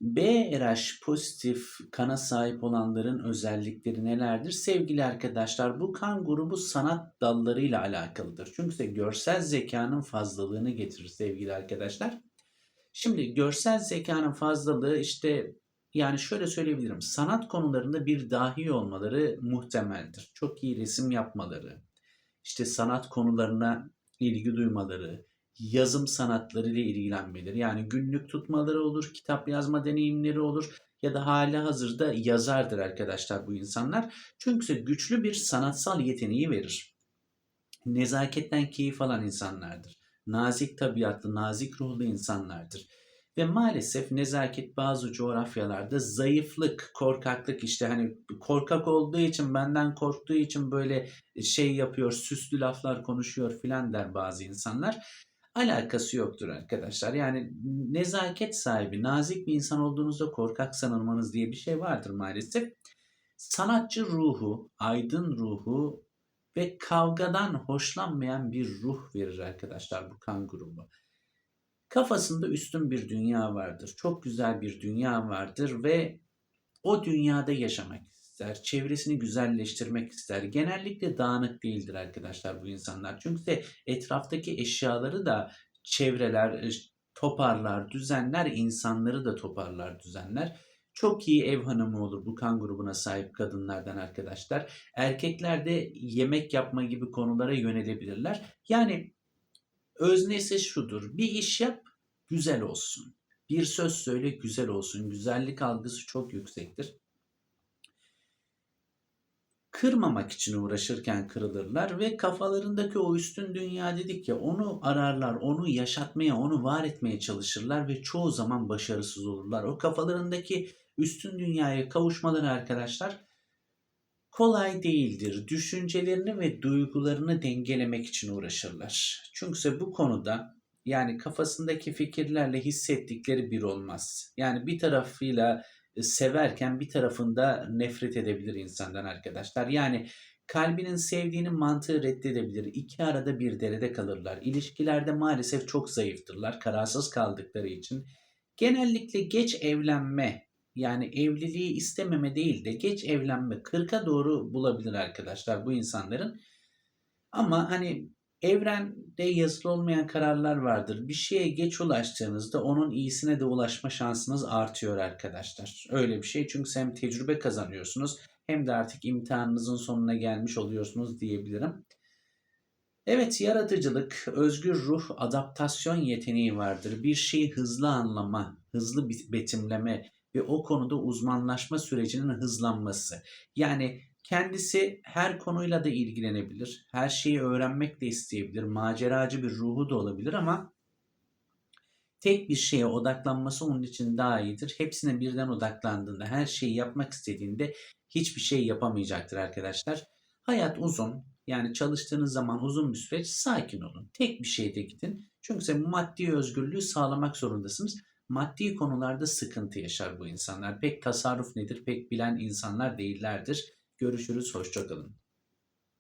B-RH pozitif kana sahip olanların özellikleri nelerdir? Sevgili arkadaşlar bu kan grubu sanat dallarıyla alakalıdır. Çünkü görsel zekanın fazlalığını getirir sevgili arkadaşlar. Şimdi görsel zekanın fazlalığı işte yani şöyle söyleyebilirim. Sanat konularında bir dahi olmaları muhtemeldir. Çok iyi resim yapmaları, işte sanat konularına ilgi duymaları, yazım sanatları ile ilgilenmeleri. Yani günlük tutmaları olur, kitap yazma deneyimleri olur ya da hali hazırda yazardır arkadaşlar bu insanlar. Çünkü güçlü bir sanatsal yeteneği verir. Nezaketten keyif alan insanlardır. Nazik tabiatlı, nazik ruhlu insanlardır. Ve maalesef nezaket bazı coğrafyalarda zayıflık, korkaklık işte hani korkak olduğu için benden korktuğu için böyle şey yapıyor, süslü laflar konuşuyor filan der bazı insanlar. Alakası yoktur arkadaşlar. Yani nezaket sahibi, nazik bir insan olduğunuzda korkak sanılmanız diye bir şey vardır maalesef. Sanatçı ruhu, aydın ruhu ve kavgadan hoşlanmayan bir ruh verir arkadaşlar bu kan grubu. Kafasında üstün bir dünya vardır. Çok güzel bir dünya vardır ve o dünyada yaşamak ister. Çevresini güzelleştirmek ister. Genellikle dağınık değildir arkadaşlar bu insanlar. Çünkü de etraftaki eşyaları da çevreler, toparlar, düzenler, insanları da toparlar, düzenler. Çok iyi ev hanımı olur bu kan grubuna sahip kadınlardan arkadaşlar. Erkekler de yemek yapma gibi konulara yönelebilirler. Yani öznesi şudur. Bir iş yap, güzel olsun. Bir söz söyle, güzel olsun. Güzellik algısı çok yüksektir. Kırmamak için uğraşırken kırılırlar ve kafalarındaki o üstün dünya dedik ya onu ararlar, onu yaşatmaya, onu var etmeye çalışırlar ve çoğu zaman başarısız olurlar. O kafalarındaki üstün dünyaya kavuşmaları arkadaşlar kolay değildir. Düşüncelerini ve duygularını dengelemek için uğraşırlar. Çünkü bu konuda yani kafasındaki fikirlerle hissettikleri bir olmaz. Yani bir tarafıyla severken bir tarafında nefret edebilir insandan arkadaşlar. Yani kalbinin sevdiğinin mantığı reddedebilir. İki arada bir derede kalırlar. İlişkilerde maalesef çok zayıftırlar. Kararsız kaldıkları için. Genellikle geç evlenme yani evliliği istememe değil de geç evlenme 40'a doğru bulabilir arkadaşlar bu insanların. Ama hani evrende yazılı olmayan kararlar vardır. Bir şeye geç ulaştığınızda onun iyisine de ulaşma şansınız artıyor arkadaşlar. Öyle bir şey çünkü hem tecrübe kazanıyorsunuz hem de artık imtihanınızın sonuna gelmiş oluyorsunuz diyebilirim. Evet yaratıcılık, özgür ruh, adaptasyon yeteneği vardır. Bir şeyi hızlı anlama, hızlı betimleme, ve o konuda uzmanlaşma sürecinin hızlanması. Yani kendisi her konuyla da ilgilenebilir. Her şeyi öğrenmek de isteyebilir. Maceracı bir ruhu da olabilir ama tek bir şeye odaklanması onun için daha iyidir. Hepsine birden odaklandığında, her şeyi yapmak istediğinde hiçbir şey yapamayacaktır arkadaşlar. Hayat uzun. Yani çalıştığınız zaman uzun bir süreç sakin olun. Tek bir şeyde gidin. Çünkü size maddi özgürlüğü sağlamak zorundasınız maddi konularda sıkıntı yaşar bu insanlar. Pek tasarruf nedir pek bilen insanlar değillerdir. Görüşürüz, hoşçakalın.